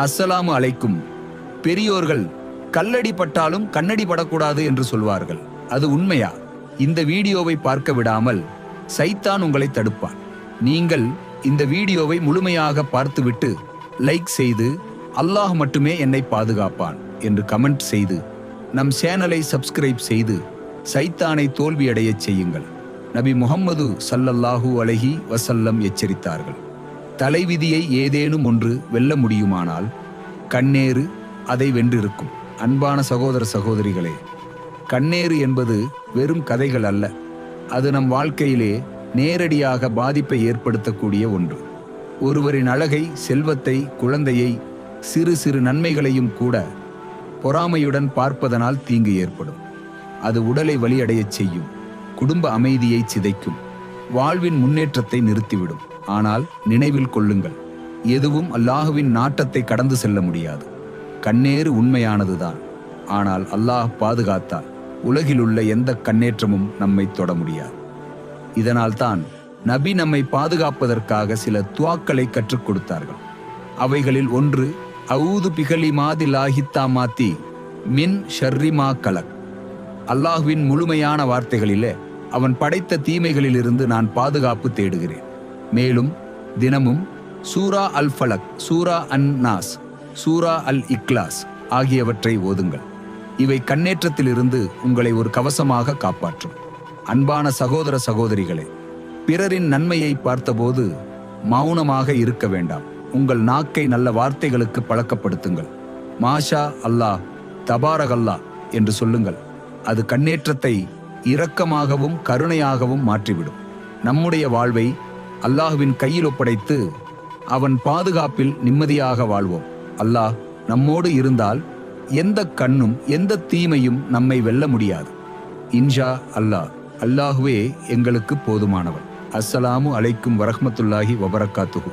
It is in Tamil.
அஸ்ஸலாமு அலைக்கும். பெரியோர்கள் கல்லடி பட்டாலும் கண்ணடி படக்கூடாது என்று சொல்வார்கள். அது உண்மையா? இந்த வீடியோவை பார்க்க விடாமல் சைத்தான் உங்களை தடுப்பான். நீங்கள் இந்த வீடியோவை முழுமையாக பார்த்துவிட்டு லைக் செய்து அல்லாஹ் மட்டுமே என்னை பாதுகாப்பான் என்று கமெண்ட் செய்து நம் சேனலை சப்ஸ்கிரைப் செய்து சைத்தானை தோல்வியடையச் செய்யுங்கள். நபி முகம்மது சல்லல்லாஹு அலஹி வசல்லம் எச்சரித்தார்கள். தலைவிதியை ஏதேனும் ஒன்று வெல்ல முடியுமானால் கண்ணேறு அதை வென்றிருக்கும். அன்பான சகோதர சகோதரிகளே கண்ணேறு என்பது வெறும் கதைகள் அல்ல. அது நம் வாழ்க்கையிலே நேரடியாக பாதிப்பை ஏற்படுத்தக்கூடிய ஒன்று. ஒருவரின் அழகை செல்வத்தை குழந்தையை சிறு சிறு நன்மைகளையும் கூட பொறாமையுடன் பார்ப்பதனால் தீங்கு ஏற்படும். அது உடலை வலியடையச் செய்யும் குடும்ப அமைதியை சிதைக்கும் வாழ்வின் முன்னேற்றத்தை நிறுத்திவிடும். ஆனால் நினைவில் கொள்ளுங்கள் எதுவும் அல்லாஹுவின் நாட்டத்தை கடந்து செல்ல முடியாது. கண்ணேறு உண்மையானதுதான். ஆனால் அல்லாஹ் பாதுகாத்தால் உலகிலுள்ள எந்த கண்ணேற்றமும் நம்மை தொட முடியாது. இதனால்தான் நபி நம்மை பாதுகாப்பதற்காக சில துவாக்களை கற்றுக் கொடுத்தார்கள். அவைகளில் ஒன்று அவுது பிகலி மாதி லாஹித்தா மாத்தி மின் ஷர்ரிமா கலக். அல்லாஹுவின் முழுமையான வார்த்தைகளிலே அவன் படைத்த தீமைகளிலிருந்து நான் பாதுகாப்பு தேடுகிறேன். மேலும் தினமும் சூரா அல் ஃபலக் சூரா அன் நாஸ் சூரா அல் இக்லாஸ் ஆகியவற்றை ஓதுங்கள். இவை கண்ணேற்றத்திலிருந்து உங்களை ஒரு கவசமாக காப்பாற்றும். அன்பான சகோதர சகோதரிகளே பிறரின் நன்மையை பார்த்தபோது மௌனமாக இருக்க வேண்டாம். உங்கள் நாக்கை நல்ல வார்த்தைகளுக்கு பழக்கப்படுத்துங்கள். மாஷா அல்லாஹ் தபாரகல்லா என்று சொல்லுங்கள். அது கண்ணேற்றத்தை இரக்கமாகவும் கருணையாகவும் மாற்றிவிடும். நம்முடைய வாழ்வை அல்லாஹுவின் கையில் ஒப்படைத்து அவன் பாதுகாப்பில் நிம்மதியாக வாழ்வோம். அல்லாஹ் நம்மோடு இருந்தால் எந்த கண்ணும் எந்த தீமையும் நம்மை வெல்ல முடியாது. இன்ஷா அல்லாஹ் அல்லாஹுவே எங்களுக்கு போதுமானவன். அஸ்ஸலாமு அலைக்கும் வரஹமத்துல்லாஹி வபரக்காத்துகு